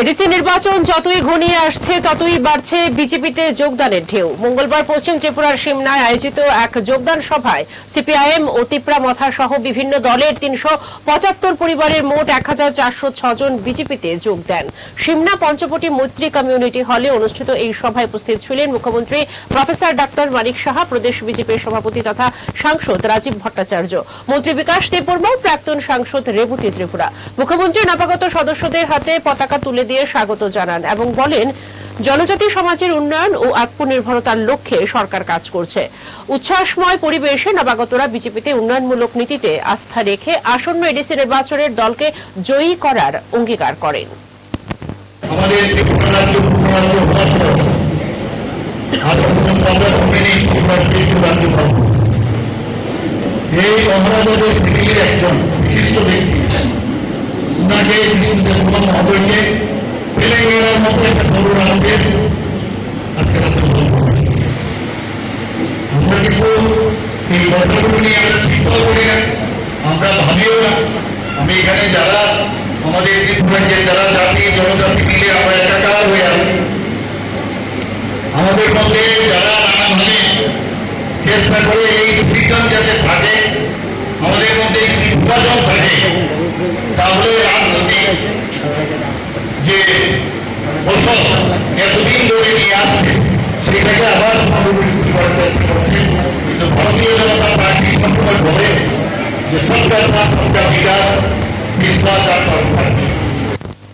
ADC নির্বাচন যতই ঘনিয়ে আসছে, ততই বাড়ছে বিজেপিতে যোগদানের ঢেউ। মঙ্গলবার পশ্চিম ত্রিপুরার সিমনায় আয়োজিত এক যোগদান সভায় সিপিআইএম ও তিপ্রা মথা সহ বিভিন্ন দলের তিনশো পঁচাত্তর পরিবারের মোট এক হাজার চারশো ছজন বিজেপিতে যোগ দেন। সিমনা পঞ্চবটি মৈত্রী কমিউনিটি হলে অনুষ্ঠিত এই সভায় উপস্থিত ছিলেন মুখ্যমন্ত্রী প্রফেসর ডাক্তার মানিক সাহা, প্রদেশ বিজেপির সভাপতি তথা সাংসদ রাজীব ভট্টাচার্য। মন্ত্রী বিকাশ দেববর্মা প্রাক্তন সাংসদ রেবতী ত্রিপুরা। মুখ্যমন্ত্রী নবাগত সদস্যদের হাতে পতাকা তুলে দিয়ে স্বাগত জানান এবং বলেন, জনজাতি সমাজের উন্নয়ন ও আত্মনির্ভরতার লক্ষ্যে সরকার কাজ করছে। উচ্ছ্বাসময় পরিবেশে নবাগতরা বিজেপিতে উন্নয়নমূলক নীতিতে আস্থা রেখে আসন্ন এডিসি নির্বাচনের দলকে জয়ী করার অঙ্গীকার করেন। এই দিল্লির একজন বিশিষ্ট ব্যক্তি উনাকে মুসলমান মহোদয়কে তেলেঙ্গানার মতো একটা তরুণ আমাদের আজকে রাত্রে গ্রহণ করেছি আমরা কিন্তু এই কথাগুলো নিয়ে আমরা চিন্তাও করি না আমরা ভাবিও না আমি এখানে যারা আমাদের ত্রিপুরাকে যারা জাতি জনজাতি মিলে আমরা একাকার হয়ে আছি আমাদের মধ্যে যারা নানাভাবে চেষ্টা করে এই ফ্রিডম যাতে থাকে আমাদের মধ্যে যে প্রথম এতদিন ধরে নিয়ে আসছে সেটাকে আবার পুনরাবৃত্তি করার চেষ্টা করছে কিন্তু ভারতীয় জনতা পার্টি সবসময় বলে যে সবকা সাথ সবকা বিকাশ বিশ্বাস আর কর্মকাণ্ড